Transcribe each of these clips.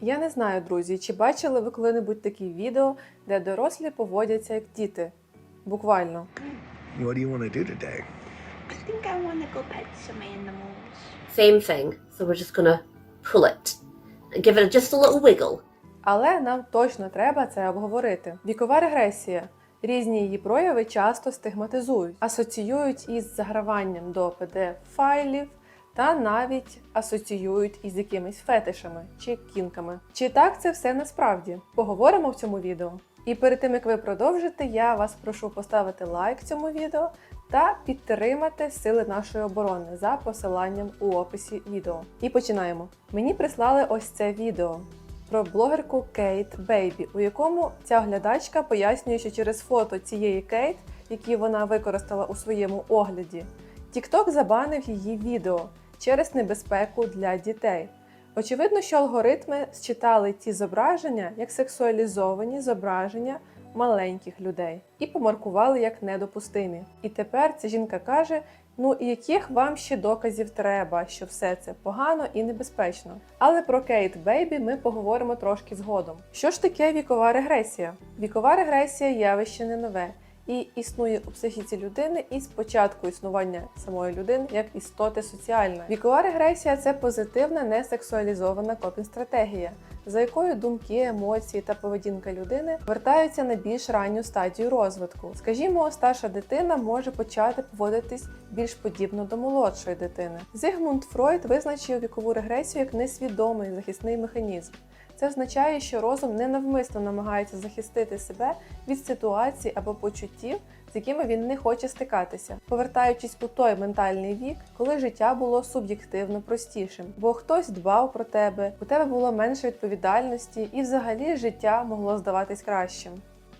Я не знаю, друзі, чи бачили ви коли-небудь такі відео, де дорослі поводяться як діти. Буквально. What do you want to do today? I think I want to go pet some animals. Same thing. So we're just gonna pull it and give it just a little wiggle. Але нам точно треба це обговорити. Вікова регресія. Різні її прояви часто стигматизують, асоціюють із заграванням до PDF-файлів та навіть асоціюють із якимись фетишами чи кінками. Чи так це все насправді? Поговоримо в цьому відео. І перед тим як ви продовжите, я вас прошу поставити лайк цьому відео та підтримати сили нашої оборони за посиланням у описі відео. І починаємо. Мені прислали ось це відео про блогерку Кейт Бейбі, у якому ця глядачка пояснює, що через фото цієї Кейт, які вона використала у своєму огляді, TikTok забанив її відео через небезпеку для дітей. Очевидно, що алгоритми считали ці зображення як сексуалізовані зображення маленьких людей і помаркували як недопустимі. І тепер ця жінка каже: ну і яких вам ще доказів треба, що все це погано і небезпечно. Але про Кейт Бейбі ми поговоримо трошки згодом. Що ж таке вікова регресія? Вікова регресія явище не нове. І існує у психіці людини із початку існування самої людини як істоти соціальної. Вікова регресія це позитивна, несексуалізована копінг-стратегія, за якою думки, емоції та поведінка людини вертаються на більш ранню стадію розвитку. Скажімо, старша дитина може почати поводитись більш подібно до молодшої дитини. Зигмунд Фройд визначив вікову регресію як несвідомий захисний механізм. Це означає, що розум ненавмисно намагається захистити себе від ситуацій або почуттів, з якими він не хоче стикатися, повертаючись у той ментальний вік, коли життя було суб'єктивно простішим, бо хтось дбав про тебе, у тебе було менше відповідальності, і взагалі життя могло здаватись кращим.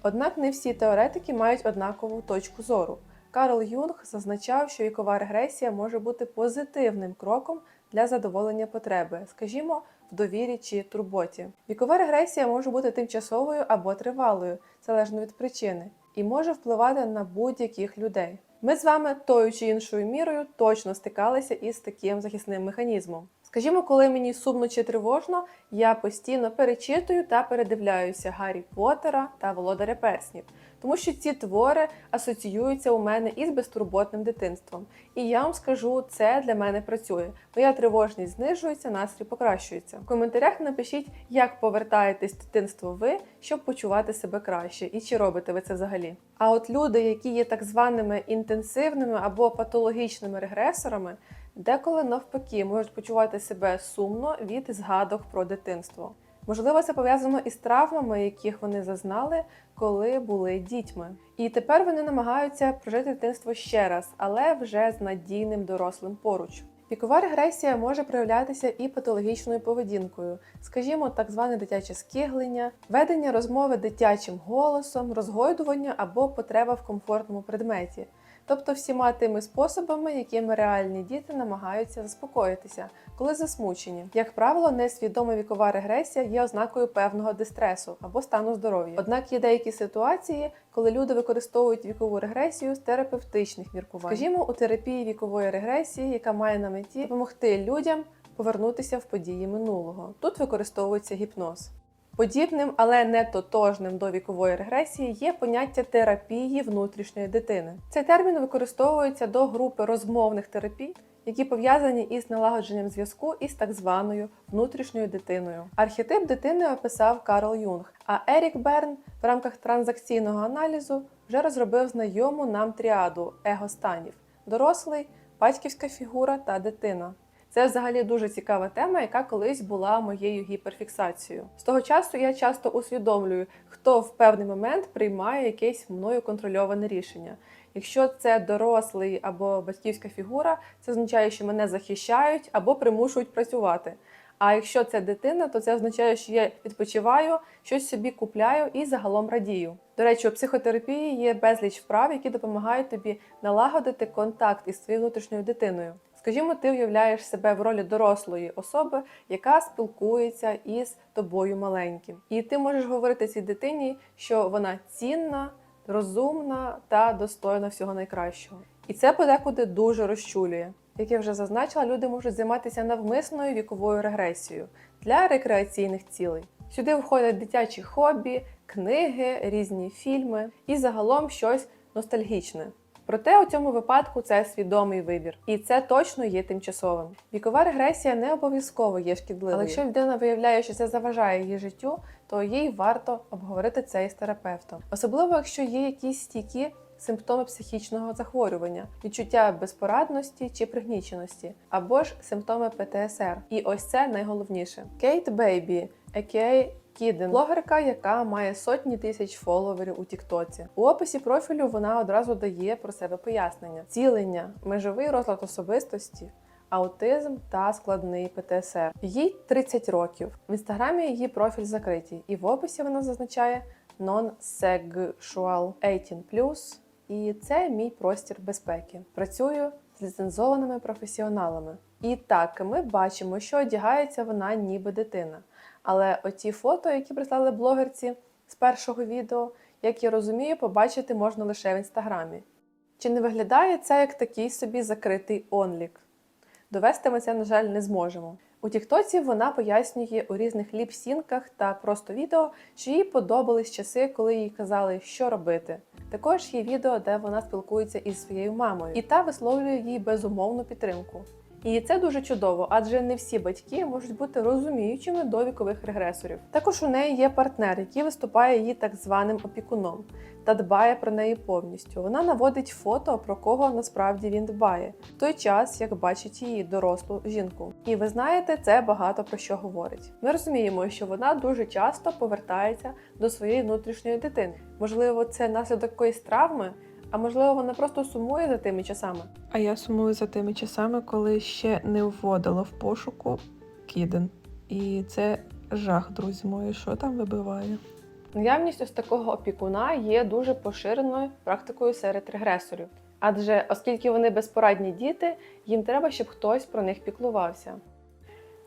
Однак не всі теоретики мають однакову точку зору. Карл Юнг зазначав, що вікова регресія може бути позитивним кроком для задоволення потреби, скажімо, в довірі чи турботі. Вікова регресія може бути тимчасовою або тривалою, залежно від причини, і може впливати на будь-яких людей. Ми з вами тою чи іншою мірою точно стикалися із таким захисним механізмом. Скажімо, коли мені сумно чи тривожно, я постійно перечитую та передивляюся Гаррі Поттера та Володаря Перснів, тому що ці твори асоціюються у мене із безтурботним дитинством. І я вам скажу, це для мене працює. Моя тривожність знижується, настрій покращується. В коментарях напишіть, як повертаєтесь в дитинство ви, щоб почувати себе краще, і чи робите ви це взагалі. А от люди, які є так званими інтенсивними або патологічними регресорами, деколи навпаки можуть почувати себе сумно від згадок про дитинство. Можливо, це пов'язано із травмами, яких вони зазнали, коли були дітьми. І тепер вони намагаються прожити дитинство ще раз, але вже з надійним дорослим поруч. Вікова регресія може проявлятися і патологічною поведінкою, скажімо, так зване дитяче скиглення, ведення розмови дитячим голосом, розгойдування або потреба в комфортному предметі. Тобто всіма тими способами, якими реальні діти намагаються заспокоїтися, коли засмучені. Як правило, несвідома вікова регресія є ознакою певного дистресу або стану здоров'я. Однак є деякі ситуації, коли люди використовують вікову регресію з терапевтичних міркувань. Скажімо, у терапії вікової регресії, яка має на меті допомогти людям повернутися в події минулого. Тут використовується гіпноз. Подібним, але не тотожним до вікової регресії є поняття терапії внутрішньої дитини. Цей термін використовується до групи розмовних терапій, які пов'язані із налагодженням зв'язку із так званою внутрішньою дитиною. Архетип дитини описав Карл Юнг, а Ерік Берн в рамках транзакційного аналізу вже розробив знайому нам тріаду его-станів: дорослий, батьківська фігура та дитина. Це взагалі дуже цікава тема, яка колись була моєю гіперфіксацією. З того часу я часто усвідомлюю, хто в певний момент приймає якесь мною контрольоване рішення. Якщо це дорослий або батьківська фігура, це означає, що мене захищають або примушують працювати. А якщо це дитина, то це означає, що я відпочиваю, щось собі купляю і загалом радію. До речі, у психотерапії є безліч вправ, які допомагають тобі налагодити контакт із своєю внутрішньою дитиною. Скажімо, ти уявляєш себе в ролі дорослої особи, яка спілкується із тобою маленьким. І ти можеш говорити цій дитині, що вона цінна, розумна та достойна всього найкращого. І це подекуди дуже розчулює. Як я вже зазначила, люди можуть займатися навмисною віковою регресією для рекреаційних цілей. Сюди входять дитячі хобі, книги, різні фільми і загалом щось ностальгічне. Проте у цьому випадку це свідомий вибір, і це точно є тимчасовим. Вікова регресія не обов'язково є шкідливою. Але якщо людина виявляє, що це заважає її життю, то їй варто обговорити це із терапевтом, особливо якщо є якісь стійкі симптоми психічного захворювання, відчуття безпорадності чи пригніченості, або ж симптоми ПТСР. І ось це найголовніше. Кейт Бейбі, a.k.a. Кіден, блогерка, яка має сотні тисяч фоловерів у Тіктоці. У описі профілю вона одразу дає про себе пояснення: цілення, межовий розлад особистості, аутизм та складний ПТСР. Їй 30 років. В інстаграмі її профіль закритий, і в описі вона зазначає non-sexual 18+, і це мій простір безпеки. Працюю з ліцензованими професіоналами. І так, ми бачимо, що одягається вона ніби дитина. Але оті фото, які прислали блогерці з першого відео, як я розумію, побачити можна лише в інстаграмі. Чи не виглядає це як такий собі закритий онлік? Довести ми це, на жаль, не зможемо. У Тіктоці вона пояснює у різних ліпсінках та просто відео, що їй подобались часи, коли їй казали, що робити. Також є відео, де вона спілкується із своєю мамою, і та висловлює їй безумовну підтримку. І це дуже чудово, адже не всі батьки можуть бути розуміючими до вікових регресорів. Також у неї є партнер, який виступає її так званим опікуном та дбає про неї повністю. Вона наводить фото, про кого насправді він дбає, в той час як бачить її дорослу жінку. І ви знаєте, це багато про що говорить. Ми розуміємо, що вона дуже часто повертається до своєї внутрішньої дитини. Можливо, це наслідок якоїсь травми. А можливо, вона просто сумує за тими часами. А я сумую за тими часами, коли ще не вводила в пошуку Кіден. І це жах, друзі мої, що там вибиває. Наявність ось такого опікуна є дуже поширеною практикою серед регресорів. Адже оскільки вони безпорадні діти, їм треба, щоб хтось про них піклувався.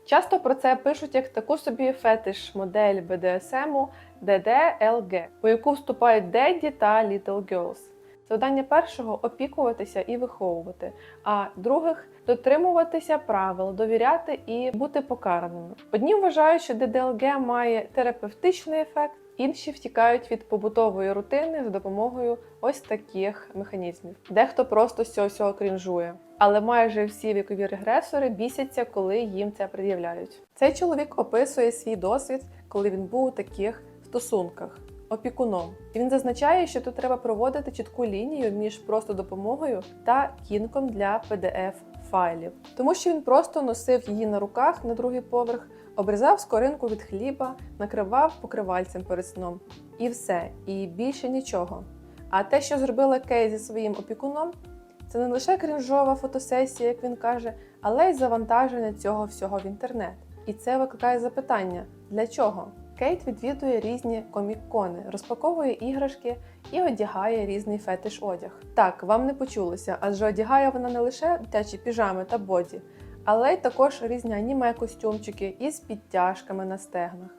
Часто про це пишуть як таку собі фетиш-модель БДСМу DDLG, у яку вступають Дедді та Little Girls. Завдання першого опікуватися і виховувати, а других дотримуватися правил, довіряти і бути покараними. Одні вважають, що ДДЛГ має терапевтичний ефект, інші втікають від побутової рутини за допомогою ось таких механізмів. Дехто просто з цього всього крінжує. Але майже всі вікові регресори бісяться, коли їм це пред'являють. Цей чоловік описує свій досвід, коли він був у таких стосунках опікуном. Він зазначає, що тут треба проводити чітку лінію між просто допомогою та кінком для pdf файлів, тому що він просто носив її на руках на другий поверх, обрізав скоринку від хліба, накривав покривальцем перед сном. І все, і більше нічого. А те, що зробила Кей зі своїм опікуном, це не лише крінжова фотосесія, як він каже, але й завантаження цього всього в інтернет. І це викликає запитання: для чого? Кейт відвідує різні комік-кони, розпаковує іграшки і одягає різний фетиш одяг. Так, вам не почулося, адже одягає вона не лише дитячі піжами та боді, але й також різні аніме костюмчики із підтяжками на стегнах.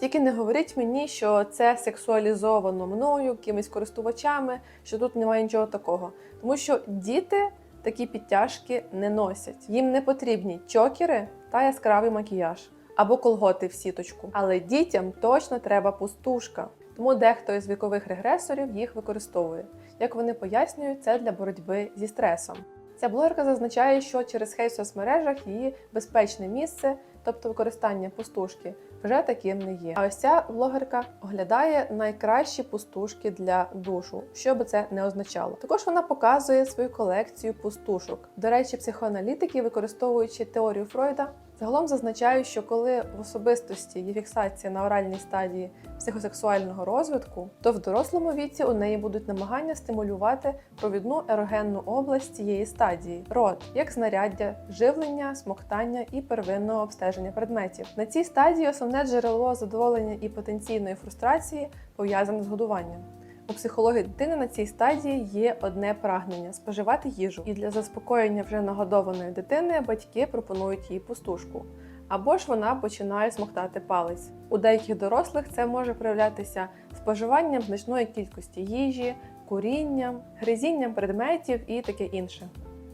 Тільки не говоріть мені, що це сексуалізовано мною, якимись користувачами, що тут немає нічого такого. Тому що діти такі підтяжки не носять. Їм не потрібні чокери та яскравий макіяж або колготи в сіточку. Але дітям точно треба пустушка. Тому дехто із вікових регресорів їх використовує. Як вони пояснюють, це для боротьби зі стресом. Ця блогерка зазначає, що через хейт в соцмережах її безпечне місце, тобто використання пустушки, вже таким не є. А ось ця блогерка оглядає найкращі пустушки для душу, що би це не означало. Також вона показує свою колекцію пустушок. До речі, психоаналітики, використовуючи теорію Фройда, загалом зазначають, що коли в особистості є фіксація на оральній стадії психосексуального розвитку, то в дорослому віці у неї будуть намагання стимулювати провідну ерогенну область цієї стадії рот, як знаряддя, живлення, смоктання і первинного обстеження предметів. На цій стадії основне джерело задоволення і потенційної фрустрації пов'язане з годуванням. У психології дитини на цій стадії є одне прагнення споживати їжу, і для заспокоєння вже нагодованої дитини батьки пропонують їй пустушку. Або ж вона починає смоктати палець. У деяких дорослих це може проявлятися споживанням значної кількості їжі, курінням, гризінням предметів і таке інше.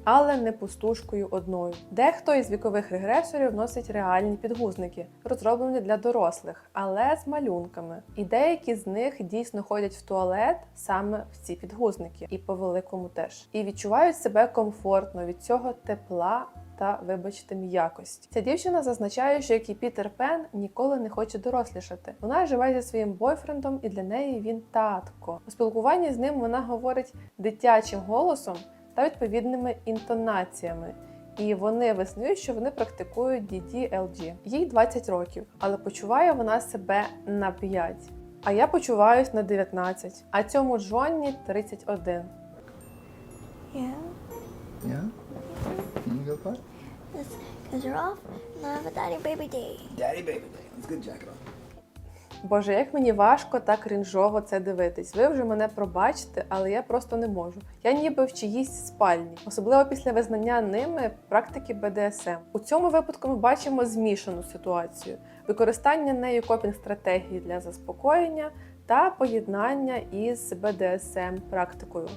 Але не пустушкою одною. Дехто із вікових регресорів носить реальні підгузники, розроблені для дорослих, але з малюнками. І деякі з них дійсно ходять в туалет саме в ці підгузники, і по великому теж. І відчувають себе комфортно від цього тепла та, вибачте, м'якості. Ця дівчина зазначає, що як і Пітер Пен ніколи не хоче дорослішати. Вона живе зі своїм бойфрендом, і для неї він татко. У спілкуванні з ним вона говорить дитячим голосом та відповідними інтонаціями. І вони визнають, що вони практикують DDLG. Їй 20 років, але почуває вона себе на 5. А я почуваюсь на 19. А цьому Джонні 31. Yeah. Yeah? Can you go fight? Because you're off, and I have a daddy baby day. Daddy baby day. Let's get jacket on. Боже, як мені важко та крінжово це дивитись. Ви вже мене пробачите, але я просто не можу. Я ніби в чиїсь спальні, особливо після визнання ними практики БДСМ. У цьому випадку ми бачимо змішану ситуацію: використання нею копінг стратегії для заспокоєння та поєднання із БДСМ практикою.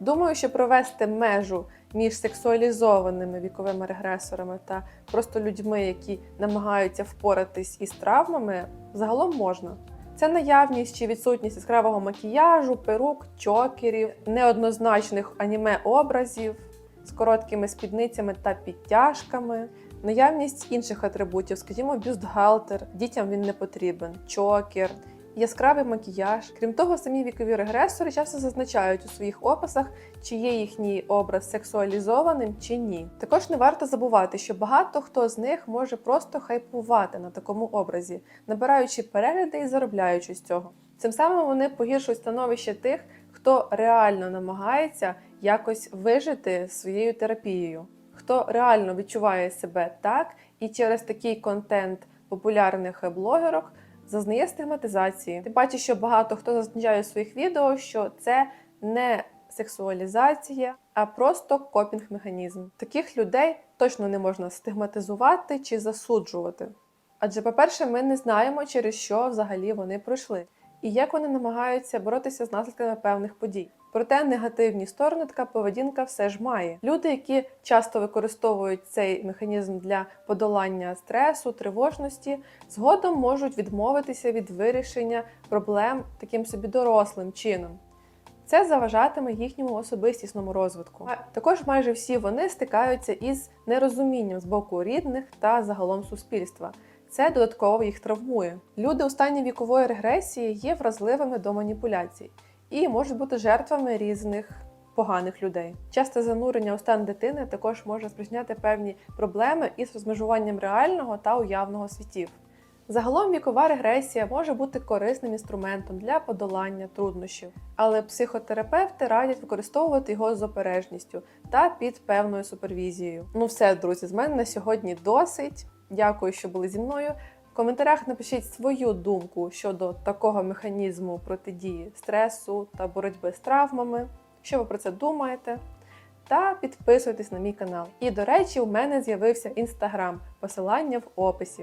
Думаю, що провести межу між сексуалізованими віковими регресорами та просто людьми, які намагаються впоратись із травмами, загалом можна. Це наявність чи відсутність яскравого макіяжу, перук, чокерів, неоднозначних аніме-образів з короткими спідницями та підтяжками, наявність інших атрибутів, скажімо, бюстгальтер, дітям він не потрібен, чокер, яскравий макіяж. Крім того, самі вікові регресори часто зазначають у своїх описах, чи є їхній образ сексуалізованим чи ні. Також не варто забувати, що багато хто з них може просто хайпувати на такому образі, набираючи перегляди і заробляючи з цього. Цим самим вони погіршують становище тих, хто реально намагається якось вижити своєю терапією, хто реально відчуває себе так і через такий контент популярних блогерок зазнає стигматизації. Ти бачиш, що багато хто зазначає в своїх відео, що це не сексуалізація, а просто копінг-механізм. Таких людей точно не можна стигматизувати чи засуджувати. Адже, по-перше, ми не знаємо, через що взагалі вони пройшли, і як вони намагаються боротися з наслідками певних подій. Проте негативні сторони така поведінка все ж має. Люди, які часто використовують цей механізм для подолання стресу, тривожності, згодом можуть відмовитися від вирішення проблем таким собі дорослим чином. Це заважатиме їхньому особистісному розвитку. А також майже всі вони стикаються із нерозумінням з боку рідних та загалом суспільства. Це додатково їх травмує. Люди у стані вікової регресії є вразливими до маніпуляцій і можуть бути жертвами різних поганих людей. Часте занурення у стан дитини також може спричиняти певні проблеми із розмежуванням реального та уявного світів. Загалом вікова регресія може бути корисним інструментом для подолання труднощів, але психотерапевти радять використовувати його з обережністю та під певною супервізією. Ну все, друзі, з мене на сьогодні досить. Дякую, що були зі мною. В коментарях напишіть свою думку щодо такого механізму протидії стресу та боротьби з травмами. Що ви про це думаєте? Та підписуйтесь на мій канал. І, до речі, у мене з'явився інстаграм, посилання в описі.